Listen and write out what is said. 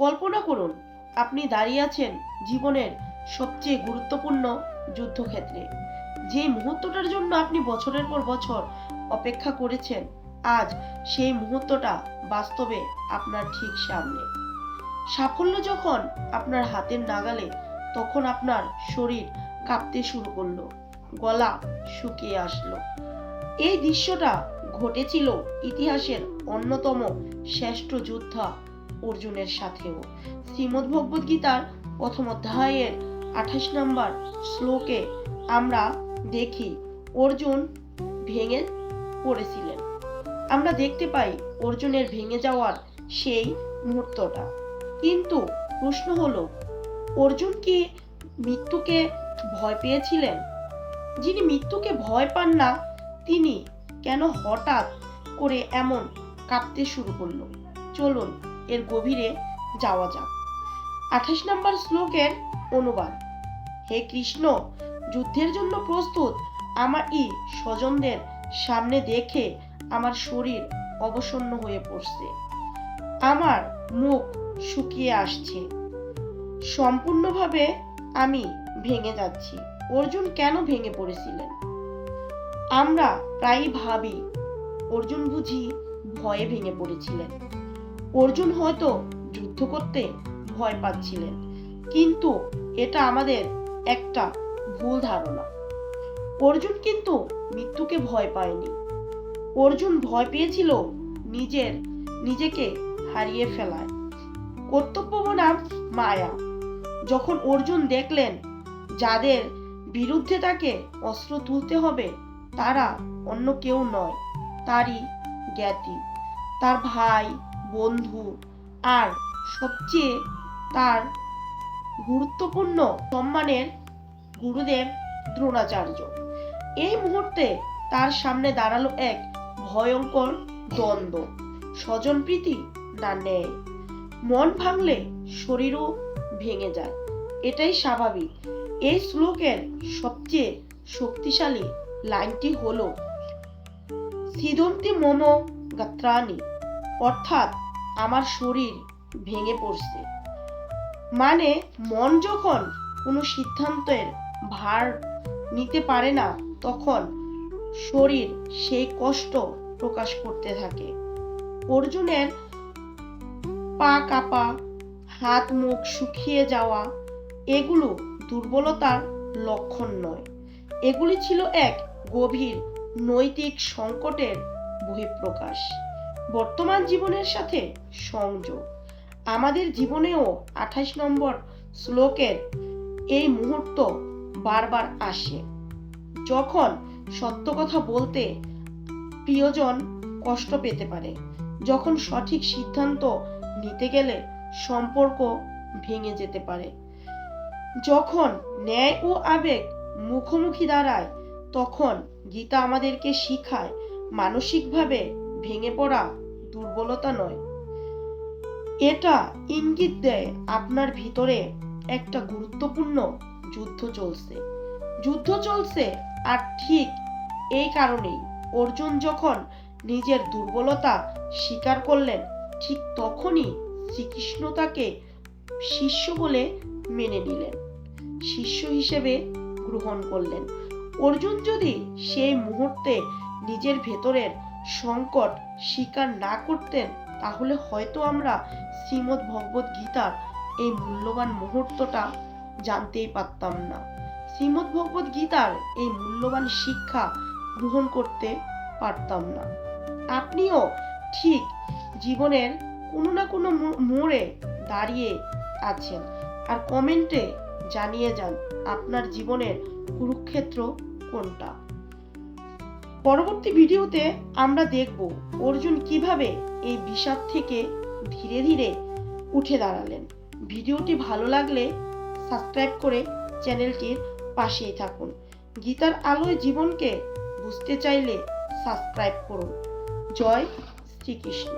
কল্পনা করুন, আপনি দাঁড়িয়ে আছেন জীবনের সবচেয়ে গুরুত্বপূর্ণ যুদ্ধক্ষেত্রে। যে মুহূর্তটার জন্য আপনি বছরের পর বছর অপেক্ষা করেছেন, আজ সেই মুহূর্তটা বাস্তবে আপনার ঠিক সামনে। সাফল্য যখন আপনার হাতের নাগালে, তখন আপনার শরীর কাঁপতে শুরু করল, গলা শুকিয়ে আসলো। এই দৃশ্যটা ঘটেছিল ইতিহাসের অন্যতম শ্রেষ্ঠ যোদ্ধা অর্জুনের সাথেও। শ্রীমদ্ ভগবদ গীতার প্রথম অধ্যায়ের আঠাশ নম্বর শ্লোকে আমরা দেখি অর্জুন ভেঙে পড়েছিলেন। আমরা দেখতে পাই অর্জুনের ভেঙে যাওয়ার সেই মুহূর্তটা। কিন্তু প্রশ্ন হলো, অর্জুন কি মৃত্যুকে ভয় পেয়েছিলেন? যিনি মৃত্যুকে ভয় পান না, তিনি কেন হঠাৎ করে এমন কাঁপতে শুরু করল? চলুন এর গভীরে যাওয়া যাক। আঠাশ নম্বর শ্লোকের অনুবাদ। হে কৃষ্ণ, যুদ্ধের জন্য প্রস্তুত। আমার ই স্বজনদের সামনে দেখে আমার শরীর অবসন্ন হয়ে পড়ছে। আমার মুখ শুকিয়ে আসছে। সম্পূর্ণভাবে আমি ভেঙে যাচ্ছি। অর্জুন কেন ভেঙে পড়েছিলেন? আমরা প্রায়ই ভাবি, অর্জুন বুঝি ভয়ে ভেঙে পড়েছিলেন। অর্জুন হয়তো যুদ্ধ করতে ভয় পাচ্ছিলেন, কিন্তু এটা আমাদের একটা ভুল ধারণা। অর্জুন কিন্তু মৃত্যুকে ভয় পায়নি। অর্জুন ভয় পেয়েছিল নিজের, নিজেকে হারিয়ে ফেলায়। কর্তব্য বনাম মায়া। যখন অর্জুন দেখলেন যাদের বিরুদ্ধে তাকে অস্ত্র তুলতে হবে, তারা অন্য কেউ নয়, তারই জ্ঞাতি। তার ভাই বন্ধু। আর সবচেয়ে তার গুরুত্বপূর্ণ সম্মানের গুরুদেব দ্রোণাচার্য। এই মুহূর্তে তার সামনে দাঁড়াল এক ভয়ঙ্কর দ্বন্দ্ব। স্বজনপ্রীতি না ন্যায় মন ভাঙলে শরীরও ভেঙে যায়। এটাই স্বাভাবিক। এই শ্লোকের সবচেয়ে শক্তিশালী লাইনটি হলো, সিদন্তি মম গাত্রানি অর্থাৎ আমার শরীর ভেঙে পড়ছে। মানে মন যখন কোনো সিদ্ধান্তের ভার নিতে পারে না, তখন শরীর সেই কষ্ট প্রকাশ করতে থাকে। অর্জুনের পা কাঁপা, হাত মুখ শুকিয়ে যাওয়া, এগুলো দুর্বলতার লক্ষণ নয়। এগুলি ছিল এক গভীর নৈতিক সংকটের বহিঃপ্রকাশ। বর্তমান জীবনের সাথে সংযোগ। আমাদের জীবনেও আঠাশ নম্বর শ্লোকের এই মুহূর্ত বারবার আসে। যখন সত্য কথা বলতে প্রিয়জন কষ্ট পেতে পারে, যখন সঠিক সিদ্ধান্ত নিতে গেলে সম্পর্ক ভেঙে যেতে পারে। যখন ন্যায় ও আবেগ মুখোমুখি দাঁড়ায়, তখন গীতা আমাদেরকে শিখায় মানসিকভাবে ভেঙে পড়া দুর্বলতা নয়। এটা ইঙ্গিত দেয় আপনার ভিতরে একটা গুরুত্বপূর্ণ যুদ্ধ চলছে। যুদ্ধ চলছে আর ঠিক এই কারণেই অর্জুন যখন নিজের দুর্বলতা স্বীকার করলেন, ঠিক তখনই শ্রীকৃষ্ণ তাকে শিষ্য বলে মেনে নিলেন, শিষ্য হিসেবে গ্রহণ করলেন। অর্জুন যদি সেই মুহূর্তে নিজের ভেতরের সংকট স্বীকার না করতেন, তাহলে হয়তো আমরা শ্রীমদ্ ভগবত গীতার এই মূল্যবান মুহূর্তটা জানতেই পারতাম না। শ্রীমদ্ ভগবত গীতার এই মূল্যবান শিক্ষা গ্রহণ করতে পারতাম না। আপনিও ঠিক জীবনের কোনো না কোনো মোড়ে দাঁড়িয়ে আছেন আর কমেন্টে জানিয়ে যান আপনার জীবনের কুরুক্ষেত্র কোনটা। পরবর্তী ভিডিওতে আমরা দেখব অর্জুন কীভাবে এই বিষাদ থেকে ধীরে ধীরে উঠে দাঁড়ালেন। ভিডিওটি ভালো লাগলে সাবস্ক্রাইব করে চ্যানেলটির পাশেই থাকুন। গীতার আলোয় জীবনকে বুঝতে চাইলে সাবস্ক্রাইব করুন। জয় শ্রীকৃষ্ণ।